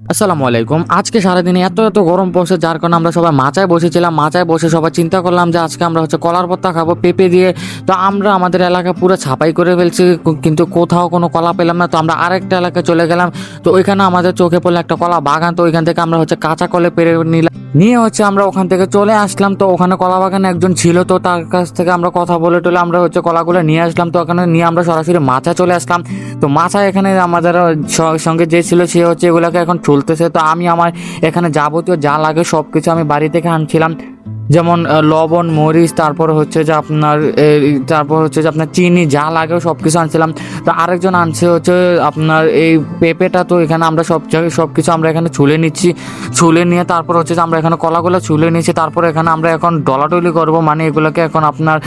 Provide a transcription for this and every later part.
আসসালামু আলাইকুম। আজকে সারাদিনে এত এত গরম পড়ছে, যার কারণে আমরা সবাই মাচায় বসেছিলাম। মাচায় বসে সবাই চিন্তা করলাম যে আজকে আমরা হচ্ছে কলার পত্তা খাব পেঁপে দিয়ে। তো আমরা আমাদের এলাকা পুরো ছাপাই করে ফেলছি কিন্তু কোথাও কোনো কলা পেলাম না। তো আমরা আরেকটা এলাকায় চলে গেলাম। তো ওইখানে আমাদের চোখে পড়ল একটা কলা বাগান। তো ওইখান থেকে আমরা হচ্ছে কাঁচা কলে পেরে নিলাম। নিয়ে হচ্ছে আমরা ওখান থেকে চলে আসলাম। তো ওখানে কলা বাগানে একজন ছিল, তো তার কাছ থেকে আমরা কথা বলে টলে আমরা হচ্ছে কলাগুলো নিয়ে আসলাম। তো ওখানে নিয়ে আমরা সরাসরি মাছা চলে আসলাম। তো মাছা এখানে আমাদের সঙ্গে যে ছিল, সে হচ্ছে এগুলোকে এখন চলতেছে। তো আমি আমার এখানে যাবতীয় যা লাগে সব কিছু আমি বাড়ি থেকে আনছিলাম। যেমন লবণ, মরিচ, তারপর হচ্ছে যে আপনার তারপর হচ্ছে যে আপনার চিনি, যা লাগে সব কিছু আনছিলাম। তো আরেকজন আনছে হচ্ছে আপনার এই পেঁপেটা, তো এখানে আমরা সব জায়গায় সব কিছু আমরা এখানে ছুলে নিচ্ছি। ছুলে নিয়ে তারপর হচ্ছে যে আমরা এখানে কলাগুলো ছুলে নিচ্ছি তারপর এখানে আমরা এখন ডলাডলি করব। মানে এগুলোকে এখন আপনার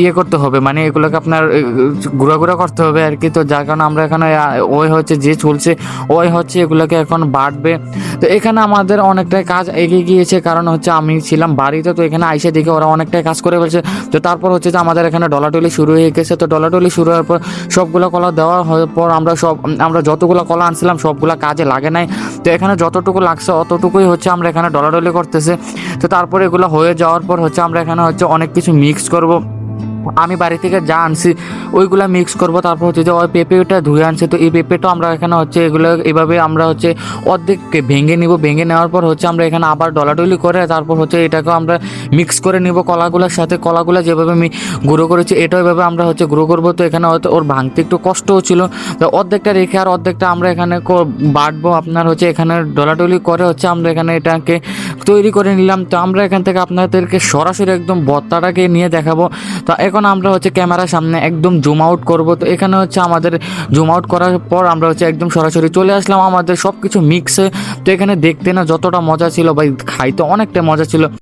ইয়ে করতে হবে। মানে এগুলোকে আপনার গুঁড়া করতে হবে আর কি। তো যার কারণে আমরা এখানে ওই হচ্ছে যে চলছে ওই হচ্ছে এগুলোকে এখন বাটবে। তো এখানে আমাদের অনেকটাই কাজ এগিয়ে গিয়েছে। কারণ হচ্ছে আমি ছিলাম বাড়িতে তো এখানে আইসে দেখে ওরা অনেকটাই কাজ করে ফেলছে। তো তারপর হচ্ছে যে আমাদের এখানে ডলাটলি শুরু হয়ে গেছে। তো ডলাটলি শুরু হওয়ার পর সবগুলো কলা দেওয়ার পর আমরা সব, আমরা যতগুলো কলা আনছিলাম সবগুলো কাজে লাগে নাই। তো এখানে যতটুকু লাগছে অতটুকুই হচ্ছে আমরা এখানে ডলাডলি করতেছে। তো তারপর এগুলো হয়ে যাওয়ার পর হচ্ছে আমরা এখানে হচ্ছে অনেক কিছু মিক্স করব। আমি বাড়ি থেকে যা আনছি, ওইগুলা মিক্স করব, তারপর হচ্ছে যে ওই পেঁপেটা ধুয়ে আনছে। তো এই পেঁপেটা আমরা এখানে হচ্ছে এগুলো, এভাবে আমরা হচ্ছে অর্ধেককে ভেঙে নিব। ভেঙে নেওয়ার পর হচ্ছে আমরা এখানে আবার ডলাডলি করে, তারপর হচ্ছে এটাকেও আমরা মিক্স করে নিব কলাগুলোর সাথে। কলাগুলো যেভাবে আমি গুঁড়ো করেছি, এটাও এভাবে আমরা হচ্ছে গুঁড়ো করব। তো এখানে হয়তো ওর ভাঙতে একটু কষ্টও ছিল। তো অর্ধেকটা রেখে আর অর্ধেকটা আমরা এখানে বাটবো। আপনার হচ্ছে এখানে ডলাডলি করে হচ্ছে আমরা এখানে এটাকে তৈরি করে নিলাম। তো আমরা এখান থেকে আপনাদেরকে সরাসরি একদম ভর্তাটাকে নিয়ে দেখাবো। তো এখন আমরা হচ্ছে ক্যামেরার সামনে একদম জুম আউট করব। তো এখানে হচ্ছে আমাদের জুম আউট করার পর আমরা হচ্ছে একদম সরাসরি চলে আসলাম আমাদের সব কিছু মিক্সে তো এখানে দেখতে না যতটা মজা ছিল বা খাইতে অনেকটা মজা ছিল।